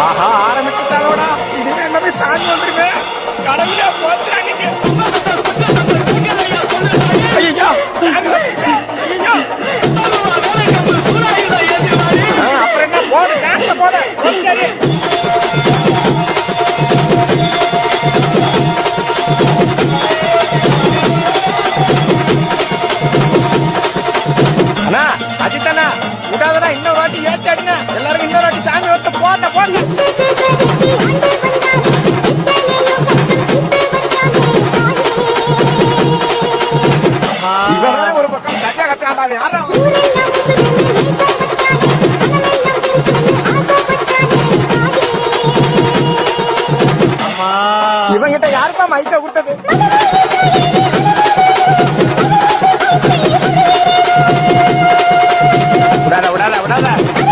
ஆஹா ஆரம்பிச்சுட்டாலோடா இதுவே எல்லாமே சாமி வந்துருமே? கடவுளே போச்சுடா நீங்க ஐயோ அப்புறம் என்ன? போடு போடு. சரி. அண்ணா அஜித்தண்ணா விடாதடா இன்னொரு வாட்டி ஏத்தாடுங்க இவங்கிட்ட யாருப்பா மைக்க கொடுத்தது? விடாத விடாத விடாத.